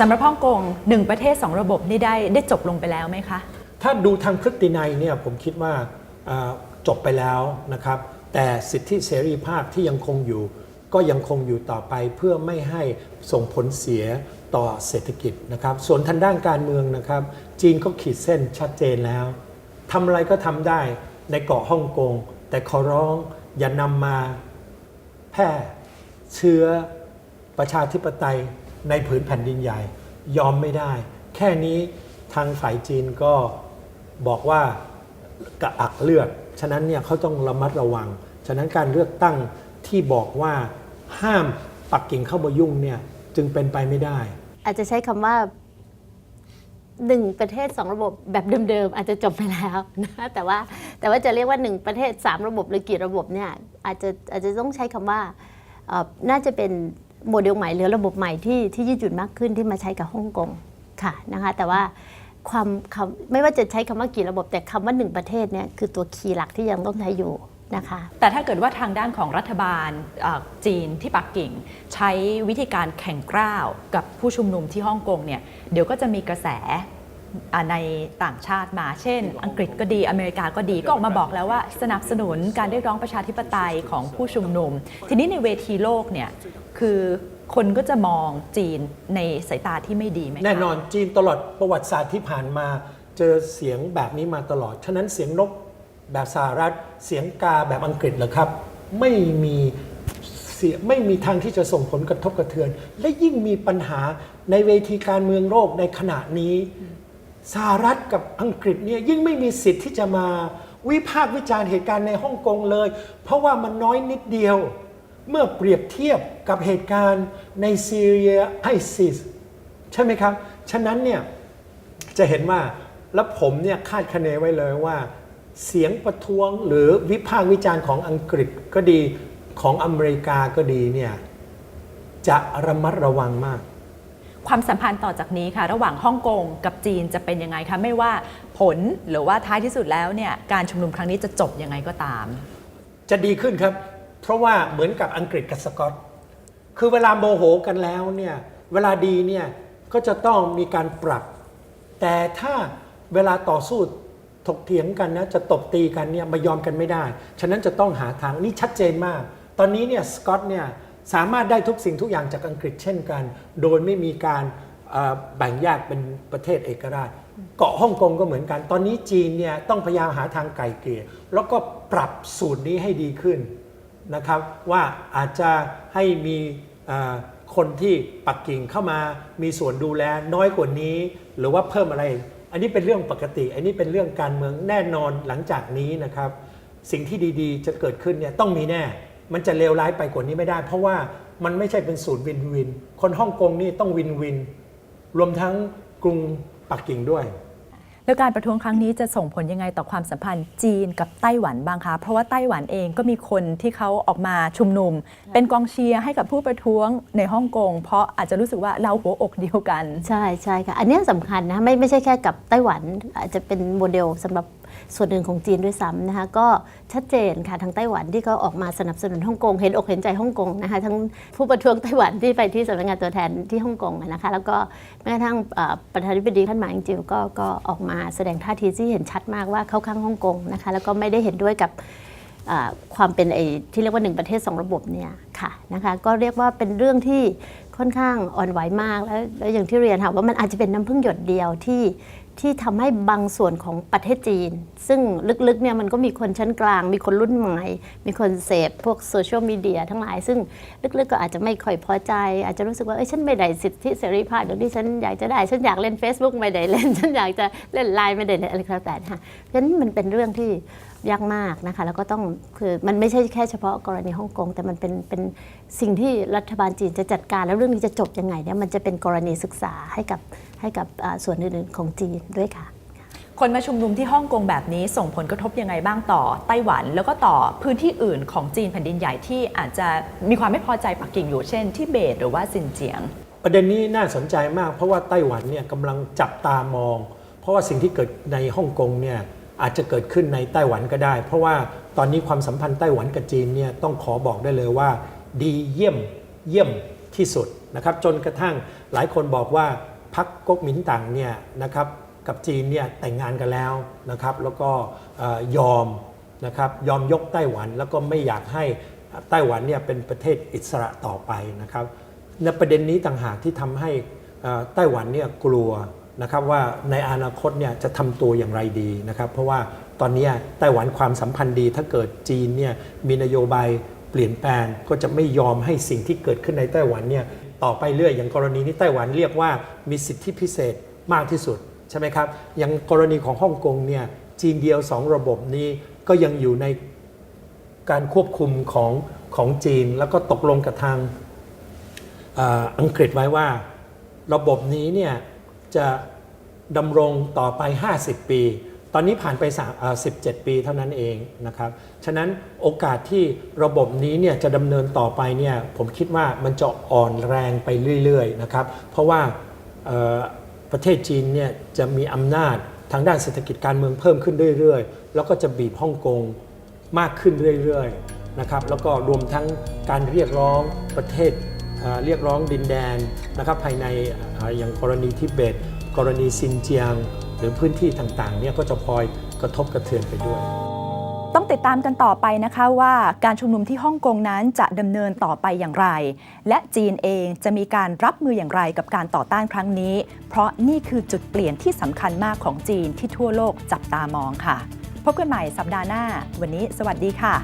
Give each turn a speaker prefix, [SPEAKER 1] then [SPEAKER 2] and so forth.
[SPEAKER 1] สำหรับฮ่องกงหนึ่งประเทศสองระบบนี่ได้ได้จบลงไปแล้วไหมคะ
[SPEAKER 2] ถ้าดูทางพฤตินัยเนี่ยผมคิดว่าอ่าจบไปแล้วนะครับ แต่สิทธิเสรีภาพที่ยังคงอยู่ ก็ยังคงอยู่ต่อไปเพื่อไม่ให้ส่งผลเสียต่อเศรษฐกิจนะครับ ส่วนทางด้านการเมืองนะครับ จีนก็ขีดเส้นชัดเจนแล้วทำอะไรก็ทำได้ในเกาะฮ่องกง แต่ขอร้องอย่านำมาแพร่เชื้อประชาธิปไตย ในผืนแผ่นดินใหญ่ ยอมไม่ได้ แค่นี้ทางฝ่ายจีนก็บอกว่ากระอักเลือด ฉะนั้นเนี่ยเขาต้องระมัดระวัง ฉะนั้นการเลือกตั้งที่บอกว่าห้ามปักกิ่งเข้ามายุ่งเนี่ยจึงเป็นไปไม่ได้
[SPEAKER 3] อาจจะใช้คำว่าหนึ่งประเทศสองระบบแบบเดิมๆอาจจะจบไปแล้วนะแต่ว่าแต่ว่าจะเรียกว่าหนึ่งประเทศสามระบบหรือกี่ระบบเนี่ยอาจจะอาจจะต้องใช้คำว่าน่าจะเป็น โมเดลใหม่หรือระบบใหม่ที่ที่ยืดหยุ่นมากขึ้นที่มาใช้กับฮ่องกงค่ะนะคะแต่ว่าความคำไม่ว่าจะใช้คำว่ากี่ระบบแต่คำว่าหนึ่งประเทศเนี่ยคือตัวคีย์หลักที่ยังต้องใช้อยู่นะคะ
[SPEAKER 1] แต่ถ้าเกิดว่าทางด้านของรัฐบาลจีนที่ปักกิ่ง ใช้วิธีการแข่งกล้าวกับผู้ชุมนุมที่ฮ่องกงเนี่ยเดี๋ยวก็จะมีกระแสในต่างชาติมา เช่น อังกฤษก็ดีอเมริกาก็ดีก็ออกมาบอกแล้วว่าสนับสนุนการเรียกร้องประชาธิปไตยของผู้ชุมนุม ทีนี้ในเวทีโลกเนี่ย คือคนก็จะมองจีนในสายตาที่ไม่ดีไหมคะ
[SPEAKER 2] แน่นอนจีนตลอดประวัติศาสตร์ที่ผ่านมา เจอเสียงแบบนี้มาตลอด ฉะนั้นเสียงนกแบบสหรัฐ เสียงกาแบบอังกฤษเหรอครับ ไม่มีเสียไม่มีทางที่จะส่งผลกระทบกระเทือน และยิ่งมีปัญหาในเวทีการเมืองโลกในขณะนี้สหรัฐกับอังกฤษเนี่ยยิ่งไม่มีสิทธิ์ที่จะมาวิพากษ์วิจารณ์เหตุการณ์ในฮ่องกงเลย เพราะว่ามันน้อยนิดเดียว เมื่อเปรียบเทียบกับเหตุการณ์ในซีเรียไอซิสใช่ไหมครับ ฉะนั้นเนี่ยจะเห็นว่าแล้วผมเนี่ยคาดคะเนไว้เลยว่า เสียงประท้วงหรือวิพากษ์วิจารณ์ของอังกฤษก็ดีของอเมริกาก็ดีเนี่ยจะระมัดระวังมาก
[SPEAKER 1] ความสัมพันธ์ต่อจากนี้ค่ะ ระหว่างฮ่องกงกับจีนจะเป็นยังไงคะ ไม่ว่าผลหรือว่าท้ายที่สุดแล้วเนี่ยการชุมนุมครั้งนี้จะจบยังไงก็ตาม
[SPEAKER 2] จะดีขึ้นครับ เพราะว่าเหมือนกับอังกฤษกับสกอต คือเวลาโมโหกันแล้วเนี่ยเวลาดีเนี่ยก็จะต้องมีการปรับ แต่ถ้าเวลาต่อสู้ถกเถียงกันนะจะตบตีกันเนี่ยมายอมกันไม่ได้ ฉะนั้นจะต้องหาทางนี่ชัดเจนมาก ตอนนี้เนี่ยสกอตเนี่ยสามารถได้ทุกสิ่งทุกอย่างจากอังกฤษเช่นกัน โดยไม่มีการแบ่งแยกเป็นประเทศเอกราช เกาะฮ่องกงก็เหมือนกัน ตอนนี้จีนเนี่ยต้องพยายามหาทางไกลเกลี่ยแล้วก็ปรับสูตรนี้ให้ดีขึ้น นะครับว่าอาจจะให้มีคนที่ปักกิ่งเข้ามามีส่วนดูแลน้อยกว่านี้ หรือว่าเพิ่มอะไร อันนี้เป็นเรื่องปกติ อันนี้เป็นเรื่องการเมืองแน่นอนหลังจากนี้นะครับ สิ่งที่ดีๆ จะเกิดขึ้นเนี่ยต้องมีแน่ มันจะเลวร้ายไปกว่านี้ไม่ได้ เพราะว่ามันไม่ใช่เป็นสูตรวินวิน คนฮ่องกงนี่ต้องวินวิน รวมทั้งกรุงปักกิ่งด้วย
[SPEAKER 1] แล้วการประท้วงครั้งนี้จะส่งผลยังไงต่อความสัมพันธ์จีนกับไต้หวันบ้างคะ เพราะว่าไต้หวันเองก็มีคนที่เขาออกมาชุมนุม เป็นกองเชียร์ให้กับผู้ประท้วงในฮ่องกง เพราะอาจจะรู้สึกว่าเราหัวอกเดียวกัน
[SPEAKER 3] ใช่ใช่ค่ะ อันเนี้ยสำคัญนะไม่ไม่ใช่แค่กับไต้หวันอาจจะเป็นโมเดลสำหรับ ส่วนหนึ่งของจีนด้วยซ้ำนะคะก็ชัดเจนค่ะทางไต้หวันที่เขาออกมาสนับสนุนฮ่องกงเห็นอกเห็นใจฮ่องกงนะคะทั้งผู้ประท้วงไต้หวันที่ไปที่สำนักงานตัวแทนที่ฮ่องกงนะคะแล้วก็แม้กระทั่งประธานาธิบดีท่านหมาอิงจิวก็ก็ออกมาแสดงท่าทีที่เห็นชัดมากว่าเข้าข้างฮ่องกงนะคะแล้วก็ไม่ได้เห็นด้วยกับความเป็นไอ้ที่เรียกว่าหนึ่งประเทศสองระบบเนี่ยค่ะนะคะก็เรียกว่าเป็นเรื่องที่ค่อนข้างอ่อนไหวมากแล้วแล้วอย่างที่เรียนค่ะว่ามันอาจจะเป็นน้ำพึ่งหยดเดียวที่ ที่ทำให้บางส่วนของประเทศจีน ซึ่งลึกๆเนี่ยมันก็มีคนชั้นกลาง มีคนรุ่นใหม่ มีคนเสพพวกโซเชียลมีเดียทั้งหลาย ซึ่งลึกๆก็อาจจะไม่ค่อยพอใจ อาจจะรู้สึกว่า เอ้ยฉันไม่ได้สิทธิเสรีภาพอย่างที่ฉันอยากจะได้ ฉันอยากเล่น Facebook ไม่ได้เล่น ฉันอยากจะเล่นไลน์ไม่ได้เล่นอะไรก็แล้วแต่นะคะเพราะฉะนั้นมันเป็นเรื่องที่ยากมากนะคะแล้วก็ต้องคือมันไม่ใช่แค่เฉพาะกรณีฮ่องกงแต่มันเป็นเป็นสิ่งที่รัฐบาลจีนจะจัดการแล้วเรื่องนี้จะจบยังไงเนี่ยมันจะเป็นกรณีศึกษาให้กับ ให้กับอ่าส่วนอื่นๆของจีนด้วยค่ะ
[SPEAKER 1] คนมาชุมนุมที่ฮ่องกงแบบนี้ส่งผลกระทบยังไงบ้างต่อไต้หวัน แล้วก็ต่อพื้นที่อื่นของจีนแผ่นดินใหญ่ที่อาจจะมีความไม่พอใจปักกิ่งอยู่เช่นที่เบตหรือว่าซินเจียง
[SPEAKER 2] ประเด็นนี้น่าสนใจมาก เพราะว่าไต้หวันเนี่ยกำลังจับตามอง เพราะว่าสิ่งที่เกิดในฮ่องกงเนี่ยอาจจะเกิดขึ้นในไต้หวันก็ได้ เพราะว่าตอนนี้ความสัมพันธ์ไต้หวันกับจีนเนี่ยต้องขอบอกได้เลยว่า ดีเยี่ยมเยี่ยมที่สุดนะครับจนกระทั่งหลายคนบอกว่า พรรคก๊กมินตั๋งเนี่ยนะครับกับจีนเนี่ยแต่งงานกันแล้วนะครับ แล้วก็ยอมนะครับยอมยกไต้หวันแล้วก็ไม่อยากให้ไต้หวันเนี่ยเป็นประเทศอิสระต่อไปนะครับในประเด็นนี้ต่างหากที่ทำให้ไต้หวันเนี่ยกลัวนะครับว่าในอนาคตเนี่ยจะทำตัวอย่างไรดีนะครับ เพราะว่าตอนนี้ไต้หวันความสัมพันธ์ดีถ้าเกิดจีนเนี่ยมีนโยบายเปลี่ยนแปลงก็จะไม่ยอมให้สิ่งที่เกิดขึ้นในไต้หวันเนี่ย ต่อไปเรื่อยอย่างกรณีนี้ไต้หวันเรียกว่ามีสิทธิพิเศษมากที่สุดใช่ไหมครับอย่างกรณีของฮ่องกงเนี่ยจีนเดียวสองระบบนี้ก็ยังอยู่ในการควบคุมของของจีน แล้วก็ตกลงกับทางอังกฤษไว้ว่า ระบบนี้เนี่ยจะดำรงต่อไป 50 ปี ตอนนี้ผ่านไป3 17 ปีเท่านั้นเองนะครับ ฉะนั้นโอกาสที่ระบบนี้เนี่ยจะดำเนินต่อไปเนี่ยผมคิดว่ามันจะอ่อนแรงไปเรื่อยๆนะครับ เพราะว่าประเทศจีนเนี่ยจะมีอำนาจทางด้านเศรษฐกิจการเมืองเพิ่มขึ้นเรื่อยๆ แล้วก็จะบีบฮ่องกงมากขึ้นเรื่อยๆนะครับ แล้วก็รวมทั้งการเรียกร้องประเทศเเรียกร้องดินแดนนะครับภายในออย่างกรณีทิเบต กรณีซินเจียง หรือพื้นที่ต่างๆเนี่ยก็จะพลอยกระทบกระเทือนไปด้วย
[SPEAKER 1] ต้องติดตามกันต่อไปนะคะว่าการชุมนุมที่ฮ่องกงนั้นจะดำเนินต่อไปอย่างไร และจีนเองจะมีการรับมืออย่างไรกับการต่อต้านครั้งนี้ เพราะนี่คือจุดเปลี่ยนที่สำคัญมากของจีนที่ทั่วโลกจับตามองค่ะ พบกันใหม่สัปดาห์หน้า วันนี้ สวัสดีค่ะ